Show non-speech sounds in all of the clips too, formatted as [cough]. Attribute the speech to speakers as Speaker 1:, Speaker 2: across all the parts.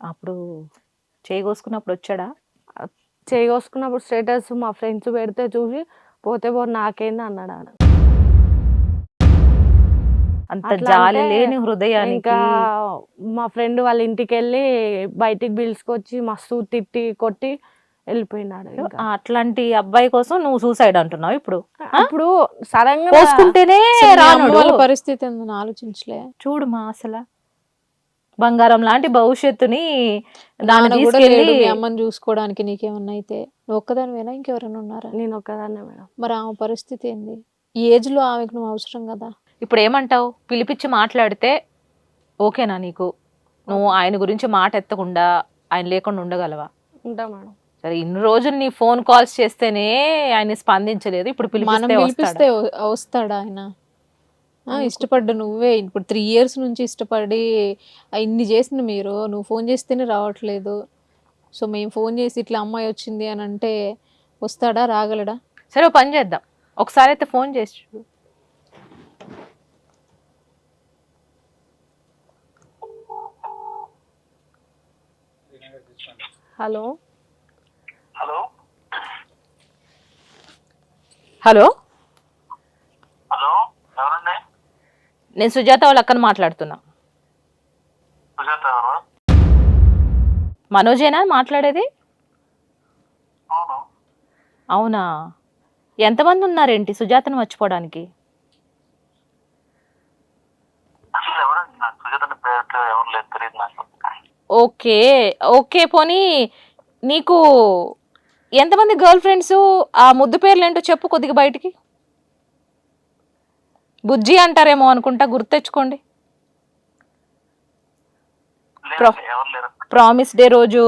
Speaker 1: అప్పుడు చేయి కోసుకున్నప్పుడు వచ్చాడా
Speaker 2: చేయి కోసుకున్నప్పుడు స్టేటస్ మా ఫ్రెండ్స్ పెడితే చూసి పోతే పో నాకేంది అన్నాడు ఆడ.
Speaker 1: అంత జాలి లేని హృదయానికి
Speaker 2: ఇంకా మా ఫ్రెండ్ వాళ్ళ ఇంటికి వెళ్ళి బయటికి పిలుచుకొచ్చి మస్తు తిట్టి కొట్టి వెళ్ళిపోయినాడు
Speaker 1: అట్లాంటి అబ్బాయి కోసం నువ్వు సూసైడ్ అంటున్నావు ఇప్పుడు?
Speaker 2: అప్పుడు
Speaker 3: సడన్గా పరిస్థితి ఆలోచించలే.
Speaker 1: చూడు మా అసలు. బంగారం లాంటి భవిష్యత్తుని దాన్ని
Speaker 3: లేడు
Speaker 1: తీసుకెళ్ళి
Speaker 3: అమ్మని చూసుకోవడానికి నీకేమన్నా అయితే. ఒక్కదానివేనా? ఇంకెవరైనా ఉన్నారా?
Speaker 2: నేను ఒక్కదాన్నే మేడం.
Speaker 3: మరి ఆమె పరిస్థితి ఏంది? ఈ ఏజ్లో ఆమెకు నువ్వు అవసరం కదా.
Speaker 1: ఇప్పుడు ఏమంటావు? పిలిపించి మాట్లాడితే ఓకేనా నీకు? నువ్వు ఆయన గురించి మాట ఎత్తకుండా ఆయన లేకుండా ఉండగలవా?
Speaker 2: ఉంటా మేడం.
Speaker 1: సరే ఇన్ని రోజులు నీ ఫోన్ కాల్స్ చేస్తేనే ఆయన స్పందించలేదు. ఇప్పుడు పిలిపిస్తే వస్తాడా?
Speaker 3: ఆయన? ఇష్టపడ్డ నువ్వే. ఇప్పుడు త్రీ ఇయర్స్ నుంచి ఇష్టపడి ఇన్ని చేసిన మీరు నువ్వు ఫోన్ చేస్తేనే రావట్లేదు. సో మేము ఫోన్ చేసి ఇట్లా అమ్మాయి వచ్చింది అని అంటే వస్తాడా రాగలడా?
Speaker 1: సరే ఓ పని చేద్దాం. ఒకసారి అయితే ఫోన్ చేసి చూడు.
Speaker 2: హలో?
Speaker 4: హలో?
Speaker 1: హలో? నేను సుజాత వాళ్ళ అక్కను మాట్లాడుతున్నా. మనోజేనా మాట్లాడేది?
Speaker 4: అవును.
Speaker 1: ఎంతమంది ఉన్నారేంటి సుజాతను మర్చిపోవడానికి? ఓకే ఓకే పోనీ నీకు ఎంతమంది గర్ల్ ఫ్రెండ్స్ ఆ ముద్దు పేర్లు ఏంటో చెప్పు కొద్దిగా బయటికి. బుజ్జి అంటారేమో అనుకుంటా గుర్తెచ్చుకోండి ప్రామిస్ డే రోజు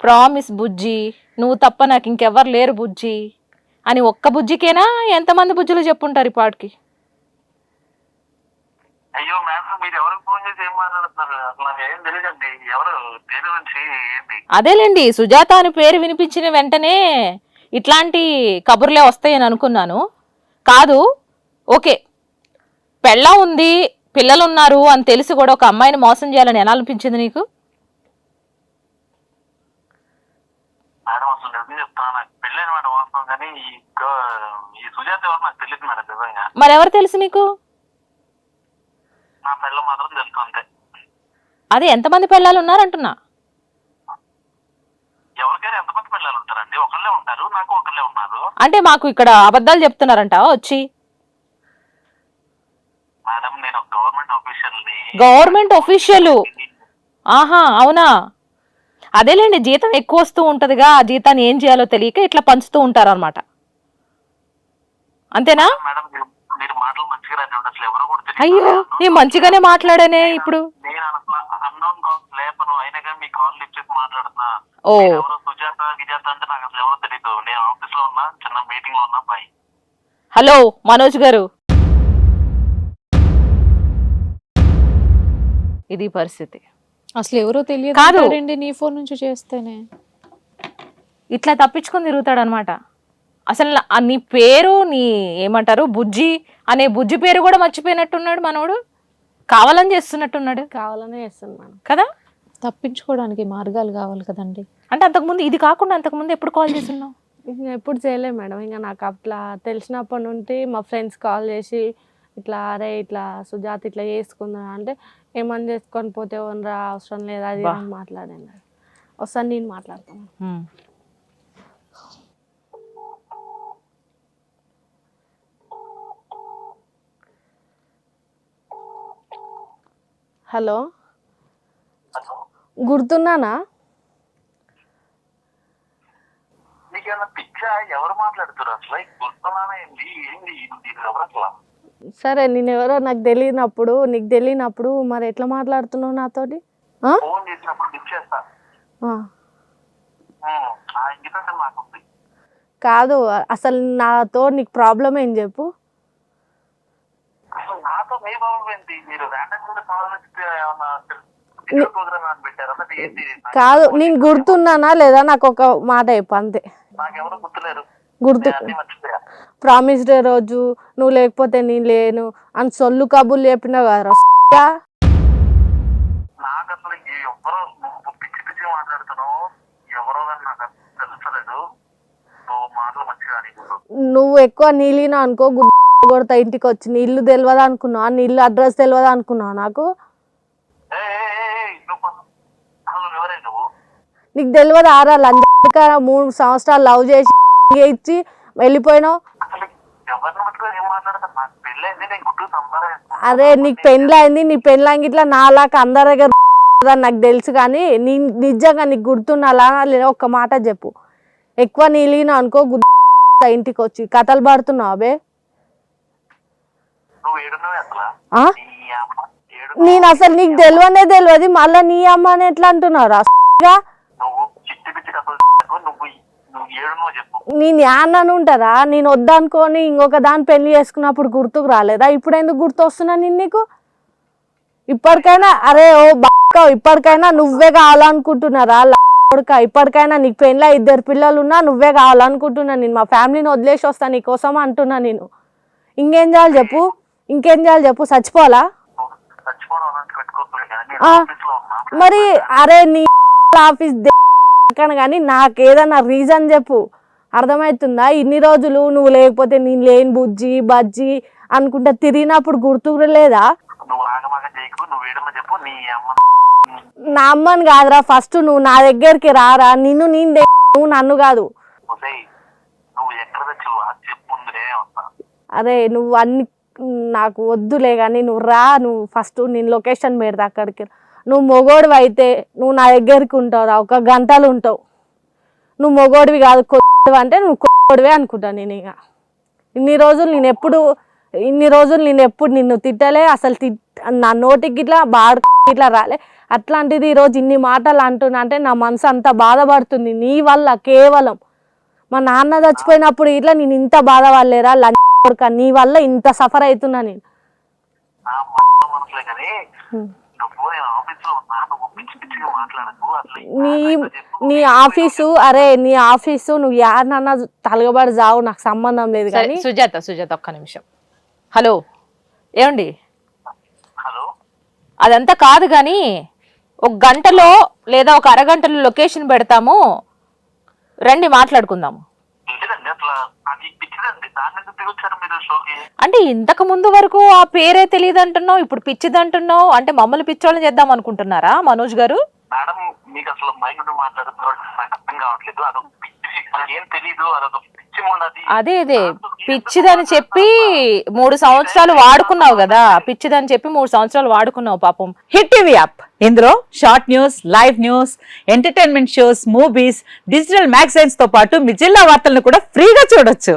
Speaker 1: ప్రామిస్ బుజ్జి నువ్వు తప్ప నాకు ఇంకెవ్వరు లేరు బుజ్జి అని ఒక్క బుజ్జికేనా? ఎంతమంది బుజ్జులు చెప్పుంటారు ఈ పాటికి?
Speaker 4: అయ్యో మేడం మీరు ఎవరికి ఫోన్ చేసి ఏం మాట్లాడుతున్నారు? అసలు నాకు ఏం తెలియదండి. ఎవరు? దేని గురించి ఏంటి?
Speaker 1: అదేలేండి సుజాత అని పేరు వినిపించిన వెంటనే ఇట్లాంటి కబుర్లే వస్తాయని అనుకున్నాను. కాదు ఓకే పెళ్ళ ఉంది పిల్లలు ఉన్నారు అని తెలిసి కూడా ఒక అమ్మాయిని మోసం చేయాలని ఎలా అనిపించింది నీకు?
Speaker 4: మేడం అసలు నిజం చెప్తాను నాకు పెళ్ళైన మాట వాస్తవం కానీ ఈ గ- ఈ సుజాత ఎవరు నాకు తెలియదు మేడం నిజంగా.
Speaker 1: మరి ఎవరు తెలుసు నీకు?
Speaker 4: నా పెళ్ళ మాత్రం తెలుసు అంతే.
Speaker 1: అదే ఎంతమంది పిల్లలు ఉన్నారంటున్నా?
Speaker 4: ఎవరికైనా ఎంతమంది పిల్లలు ఉంటారండి? ఒకళ్ళే ఉంటారు నాకు ఒకళ్ళే ఉన్నారు.
Speaker 1: అంటే మాకు ఇక్కడ అబద్ధాలు చెప్తున్నారంట వచ్చి
Speaker 4: మేడం నేను ఒక గవర్నమెంట్ ఆఫీషియల్ని
Speaker 1: గవర్నమెంట్ ఒఫీషియల్ ఆహా అవునా? అదేలేండి జీతం ఎక్కువ వస్తూ ఉంటదిగా ఆ జీతాన్ని ఏం చేయాలో తెలియక ఇట్లా పంచుతూ ఉంటారు అనమాట అంతేనా. అయ్యో నేను మంచిగానే మాట్లాడానే ఇప్పుడు.
Speaker 4: నేను అసలు అన్నోన్ కాల్స్
Speaker 1: ఇది పరిస్థితి.
Speaker 3: అసలు ఎవరో తెలియదు
Speaker 1: కాదు.
Speaker 3: నీ ఫోన్ నుంచి చేస్తేనే.
Speaker 1: ఇట్లా తప్పించుకొని తిరుగుతాడు అనమాట అసలు నా- ఆ నీ పేరు నీ ఏమంటారు బుజ్జి అనే బుజ్జి పేరు కూడా మర్చిపోయినట్టున్నాడు మనోడు? కావాలని చేస్తున్నట్టున్నాడు?
Speaker 2: కావాలనే చేస్తాను మేడం
Speaker 1: కదా?
Speaker 3: తప్పించుకోవడానికి మార్గాలు కావాలి కదండి.
Speaker 1: అంటే అంతకుముందు ఇది కాకుండా అంతకుముందు ఎప్పుడు కాల్ చేస్తున్నావు?
Speaker 2: ఇంకా ఎప్పుడు చేయలేదు మేడం. ఇంకా నాకు అట్లా తెలిసినప్పటి నుండి మా ఫ్రెండ్స్ కాల్ చేసి ఇట్లా అరే ఇట్లా సుజాత ఇట్లా చేసుకుందా అంటే ఏమని చేసుకొని పోతే రా అవసరం లేదు అది మాట్లాడాను వస్తాను నేను మాట్లాడతాను. హలో? గుర్తున్నానా?
Speaker 4: ఎవరు మాట్లాడుతారు అసలు? గుర్తున్నానా ఏంటి ఏంటి ఇది ఎవరు అసలు?
Speaker 2: సరే నేను ఎవరో నాకు తెలియనప్పుడు నీకు తెలియనప్పుడు మరి ఎట్లా మాట్లాడుతున్నావు నాతోటి? కాదు అసలు నాతో నీకు ప్రాబ్లం ఏం చెప్పు? కాదు నేను గుర్తున్నానా లేదా? నాకు ఒక మాట చెప్పు అంతే.
Speaker 4: నాకెవరు గుర్తులేరు.
Speaker 2: గుర్తు ప్రామిస్డ్ రోజు నువ్వు లేకపోతే నేను లేను అని సొల్లు కబుర్లు చెప్పిన కదా
Speaker 4: నువ్వు
Speaker 2: ఎక్కువ నీళ్ళినా అనుకో గుడ్డు కొడతా ఇంటికి వచ్చి నీళ్ళు తెలియదు అనుకున్నావు? నీళ్ళు అడ్రస్ తెలియదు అనుకున్నావు నాకు? నీకు తెలియదు ఆరా లంజ మూడు సంవత్సరాలు లవ్ చేసి ఇచ్చి వెళ్ళిపోయినావు?
Speaker 4: మాట్లాడతారు? నాకు పెళ్ళైంది
Speaker 2: అరే నీకు నీ పెళ్ళంగి ఇట్లా నాలాక అందరి దగ్గర [laughs] అని నాకు తెలుసు కానీ నీ నిజంగా నీకు గుర్తున్నా లేదా ఒక్క మాట చెప్పు. ఎక్కువ నీళ్ళిన అనుకో గుర్తు [laughs] ఇంటికి వచ్చి కథలు పడుతున్నావు అబే నేను అసలు నీకు తెలియనే తెలియదు మళ్ళీ నీ అమ్మ అని ఎట్లా అంటున్నావు రా?
Speaker 4: నువ్వు చెప్పు.
Speaker 2: నేను యాన్నను ఉంటారా నేను వద్దనుకొని ఇంకొక దాని పెళ్ళి చేసుకున్నప్పుడు గుర్తుకు రాలేదా? ఇప్పుడు ఎందుకు గుర్తు వస్తున్నా నేను నీకు? ఇప్పటికైనా అరే ఓ బాక్క ఇప్పటికైనా నువ్వే కావాలనుకుంటున్నారా? కొడుక ఇప్పటికైనా నీకు పెళ్ళ ఇద్దరు పిల్లలు ఉన్నా నువ్వే కావాలనుకుంటున్నా. నేను మా ఫ్యామిలీని వదిలేసి వస్తా నీకోసం అంటున్నా నేను. ఇంకేం చేయాలి చెప్పు? ఇంకేం చేయాలి చెప్పు? చచ్చిపోవాలా? మరి అరే నీ ఆఫీస్ కానీ నాకు ఏదన్నా రీజన్ చెప్పు. అర్థమవుతుందా? ఇన్ని రోజులు నువ్వు లేకపోతే నేను లేని బుజ్జి బజ్జి అనుకుంటా తిరిగినప్పుడు గుర్తుకు లేదా?
Speaker 4: నీ అమ్మ
Speaker 2: నా అమ్మని కాదురా ఫస్ట్ నువ్వు నా దగ్గరికి రారా నిన్ను నేను నువ్వు నన్ను కాదు. అరే నువ్వు అన్ని నాకు వద్దులే కానీ నువ్వు రా నువ్వు ఫస్ట్ నేను లొకేషన్ పెడతా అక్కడికి నువ్వు మొగోడివి అయితే నువ్వు నా దగ్గరికి ఉంటావు రా ఒక గంటలు ఉంటావు. నువ్వు మొగోడివి కాదు అంటే నువ్వు కొడువే అనుకుంటా నేను ఇక. ఇన్ని రోజులు నేను ఎప్పుడు ఇన్ని రోజులు నేను ఎప్పుడు నిన్ను తిట్టలే అసలు తిట్ నా నోటికి ఇట్లా బాడ ఇట్లా రాలే. అట్లాంటిది ఈరోజు ఇన్ని మాటలు అంటున్నా అంటే నా మనసు అంత బాధపడుతుంది నీ వల్ల కేవలం. మా నాన్న చచ్చిపోయినప్పుడు ఇట్లా నేను ఇంత బాధపడలేరా లంచ్ నీ వల్ల ఇంత సఫర్ అవుతున్నా నేను.
Speaker 4: నా
Speaker 2: నీ ఆఫీసు అరే నీ ఆఫీసు నువ్వు యాడనన్నా తలగబడి జావు నాకు సంబంధం లేదు కానీ.
Speaker 1: సుజాత సుజాత ఒక్క నిమిషం. హలో ఏమండి?
Speaker 4: హలో?
Speaker 1: అదంతా కాదు కానీ ఒక గంటలో లేదా ఒక అరగంటలో లొకేషన్ పెడతాము రండి మాట్లాడుకుందాము
Speaker 4: లేదండి అసలు అది పిచ్చిదండి దాన్ని ఎందుకు దిగొచ్చారు మీరు షోకి
Speaker 1: అంటే ఇంతకు ముందు వరకు ఆ పేరే తెలియదు అంటున్నావు ఇప్పుడు పిచ్చిది అంటున్నావు అంటే మమ్మల్ని పిచ్చోళ్ళని చేద్దాం అనుకుంటున్నారా మనోజ్ గారు?
Speaker 4: మేడం మీకు అసలు మైండ్ మాట్లాడుతున్నారు నాకు అర్థం కావట్లేదు. అదొక పిచ్చి నాకు ఏం తెలీదు అదొక పిచ్చి ఉన్నది
Speaker 1: అదే. అదే పిచ్చిదని చెప్పి మూడు సంవత్సరాలు వాడుకున్నావు కదా పిచ్చిదని చెప్పి మూడు సంవత్సరాలు వాడుకున్నావు పాపం.
Speaker 5: Hit TV app. ఇందులో short news live news entertainment shows movies digital మ్యాగజైన్స్తో పాటు మీ జిల్లా వార్తలను కూడా ఫ్రీగా చూడొచ్చు.